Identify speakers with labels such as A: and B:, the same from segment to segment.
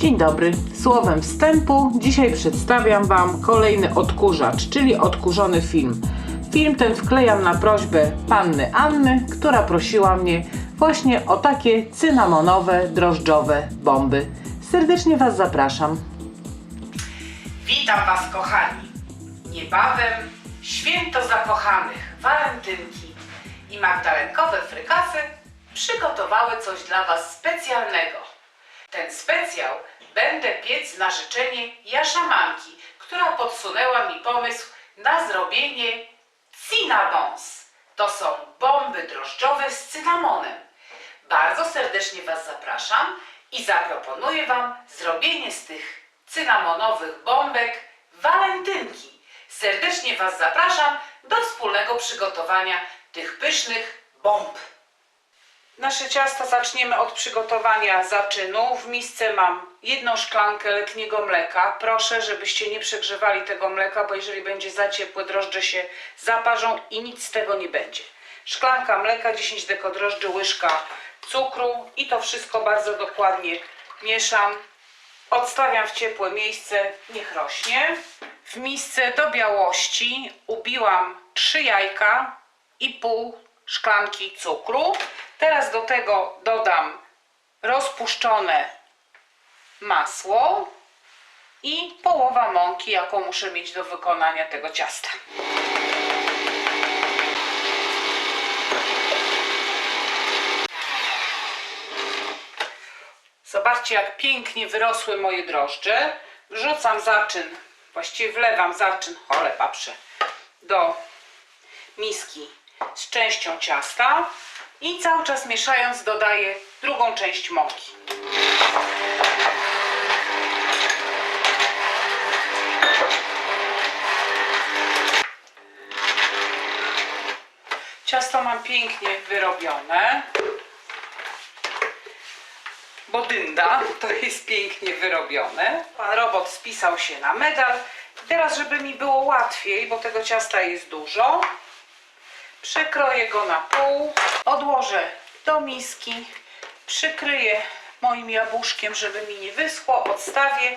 A: Dzień dobry. Słowem wstępu dzisiaj przedstawiam Wam kolejny odkurzacz, czyli odkurzony film. Film ten wklejam na prośbę panny Anny, która prosiła mnie właśnie o takie cynamonowe, drożdżowe bomby. Serdecznie Was zapraszam. Witam Was, kochani. Niebawem święto zakochanych, walentynki i magdalenkowe frykasy przygotowały coś dla Was specjalnego. Ten specjał będę piec na życzenie Jaszamanki, która podsunęła mi pomysł na zrobienie cinnabons. To są bomby drożdżowe z cynamonem. Bardzo serdecznie Was zapraszam i zaproponuję Wam zrobienie z tych cynamonowych bombek walentynki. Serdecznie Was zapraszam do wspólnego przygotowania tych pysznych bomb. Nasze ciasto zaczniemy od przygotowania zaczynu. W misce mam jedną szklankę letniego mleka. Proszę, żebyście nie przegrzewali tego mleka, bo jeżeli będzie za ciepłe, drożdże się zaparzą i nic z tego nie będzie. Szklanka mleka, 10 deko drożdży, łyżka cukru i to wszystko bardzo dokładnie mieszam. Odstawiam w ciepłe miejsce, niech rośnie. W misce do białości ubiłam 3 jajka i pół szklanki cukru. Teraz do tego dodam rozpuszczone masło i połowa mąki, jaką muszę mieć do wykonania tego ciasta. Zobaczcie, jak pięknie wyrosły moje drożdże. Wrzucam zaczyn, właściwie wlewam zaczyn, ole paprze, do miski z częścią ciasta i cały czas mieszając dodaję drugą część mąki. Ciasto mam pięknie wyrobione. Bo dynda to jest pięknie wyrobione. Pan robot spisał się na medal. Teraz, żeby mi było łatwiej, bo tego ciasta jest dużo, Przekroję go na pół, odłożę do miski, przykryję moim jabłuszkiem, żeby mi nie wyschło, odstawię,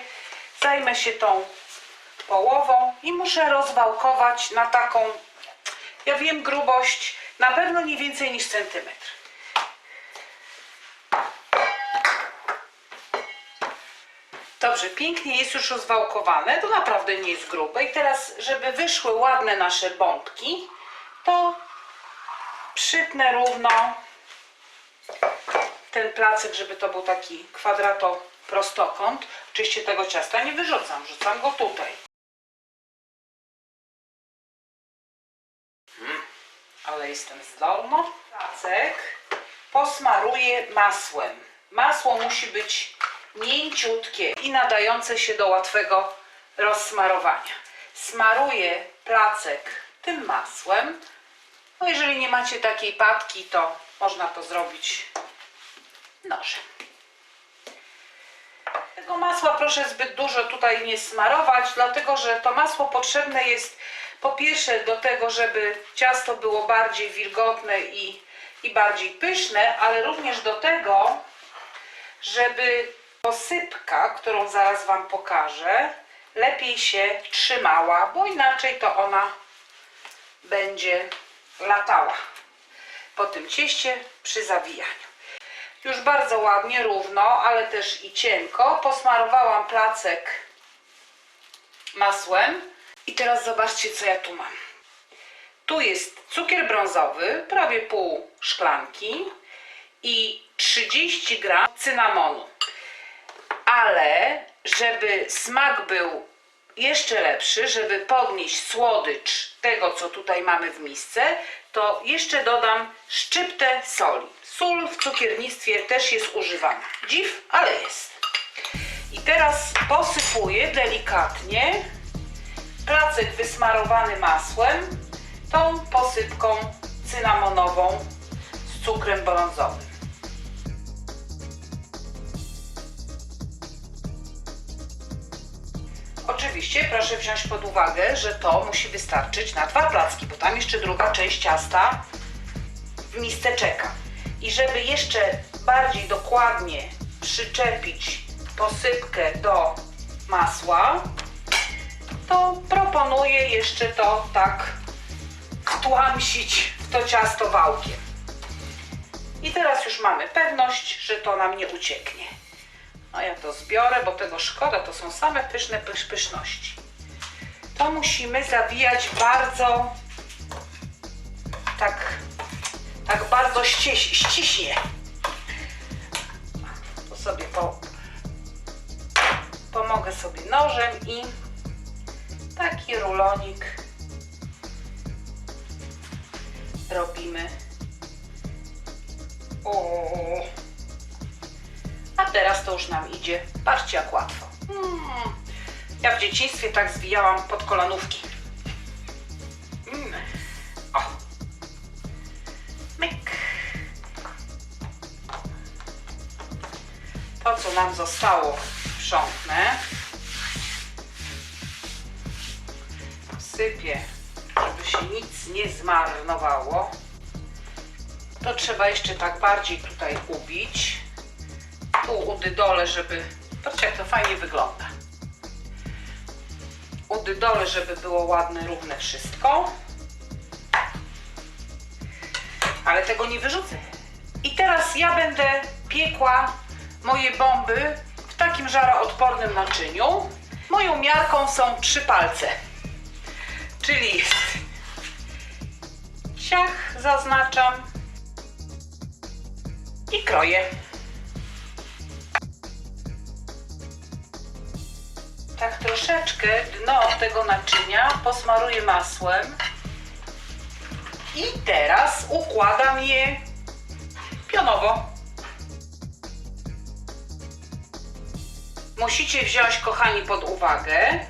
A: zajmę się tą połową i muszę rozwałkować na taką, ja wiem grubość, na pewno nie więcej niż centymetr. Dobrze, pięknie jest już rozwałkowane, to naprawdę nie jest grube. I teraz, żeby wyszły ładne nasze bombki, to przytnę równo ten placek, żeby to był taki kwadrato prostokąt. Oczywiście tego ciasta nie wyrzucam, wrzucam go tutaj. Mm, ale jestem zdolna. Placek posmaruję masłem. Masło musi być mięciutkie i nadające się do łatwego rozsmarowania. Smaruję placek tym masłem. No jeżeli nie macie takiej patki, to można to zrobić nożem. Tego masła proszę zbyt dużo tutaj nie smarować, dlatego że to masło potrzebne jest po pierwsze do tego, żeby ciasto było bardziej wilgotne i, i bardziej pyszne, ale również do tego, żeby posypka, którą zaraz Wam pokażę, lepiej się trzymała, bo inaczej to ona będzie latała po tym cieście przy zawijaniu. Już bardzo ładnie, równo, ale też i cienko posmarowałam placek masłem. I teraz zobaczcie, co ja tu mam. Tu jest cukier brązowy, prawie pół szklanki i 30 gram cynamonu. Ale żeby smak był jeszcze lepszy, żeby podnieść słodycz tego, co tutaj mamy w misce, to jeszcze dodam szczyptę soli. Sól w cukiernictwie też jest używana. Dziw, ale jest. I teraz posypuję delikatnie placek wysmarowany masłem tą posypką cynamonową z cukrem brązowym. Oczywiście proszę wziąć pod uwagę, że to musi wystarczyć na dwa placki, bo tam jeszcze druga część ciasta w misce czeka. I żeby jeszcze bardziej dokładnie przyczepić posypkę do masła, to proponuję jeszcze to tak wtłamsić w to ciasto wałkiem. I teraz już mamy pewność, że to nam nie ucieknie. No ja to zbiorę, bo tego szkoda, to są same pyszne pysz, pyszności. To musimy zawijać bardzo tak, tak bardzo ściś, ściśnie. To sobie po, pomogę sobie nożem i taki rulonik robimy. O. A teraz to już nam idzie. Patrzcie jak łatwo. Ja w dzieciństwie tak zwijałam pod kolanówki. Mm. O. Myk. To, co nam zostało, sprzątnę. Sypię, żeby się nic nie zmarnowało. To trzeba jeszcze tak bardziej tutaj ubić. Tu udydolę, żeby... Patrzcie, jak to fajnie wygląda. Udydolę, żeby było ładne, równe wszystko. Ale tego nie wyrzucę. I teraz ja będę piekła moje bomby w takim żaroodpornym naczyniu. Moją miarką są trzy palce. Czyli jest ciach zaznaczam i kroję. Tak troszeczkę dno tego naczynia posmaruję masłem i teraz układam je pionowo. Musicie wziąć, kochani, pod uwagę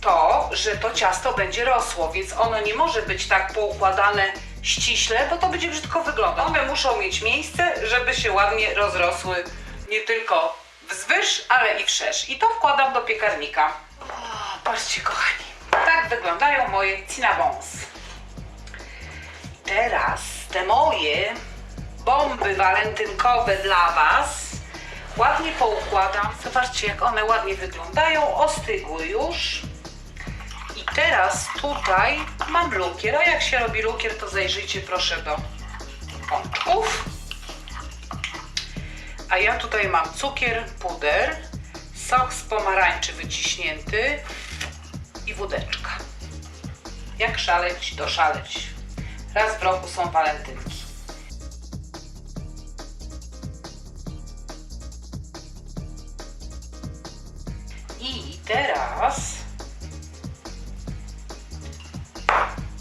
A: to, że to ciasto będzie rosło, więc ono nie może być tak poukładane ściśle, bo to będzie brzydko wyglądać. One muszą mieć miejsce, żeby się ładnie rozrosły nie tylko wzwyż, ale i wszerz. I to wkładam do piekarnika. O, patrzcie, kochani. Tak wyglądają moje cinnabons. Teraz te moje bomby walentynkowe dla Was ładnie poukładam. Zobaczcie, jak one ładnie wyglądają. Ostygły już. I teraz tutaj mam lukier. A jak się robi lukier, to zajrzyjcie proszę do pączków. A ja tutaj mam cukier, puder, sok z pomarańczy wyciśnięty i wódeczka. Jak szaleć, doszaleć. Raz w roku są walentynki. I teraz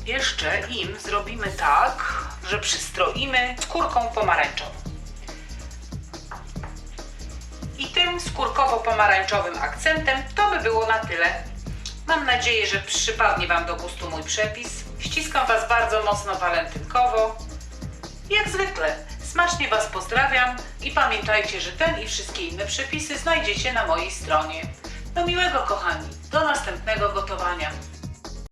A: jeszcze im zrobimy tak, że przystroimy skórką pomarańczową. Tym skórkowo-pomarańczowym akcentem to by było na tyle. Mam nadzieję, że przypadnie Wam do gustu mój przepis. Ściskam Was bardzo mocno walentynkowo. Jak zwykle, smacznie Was pozdrawiam i pamiętajcie, że ten i wszystkie inne przepisy znajdziecie na mojej stronie. Do miłego, kochani. Do następnego gotowania.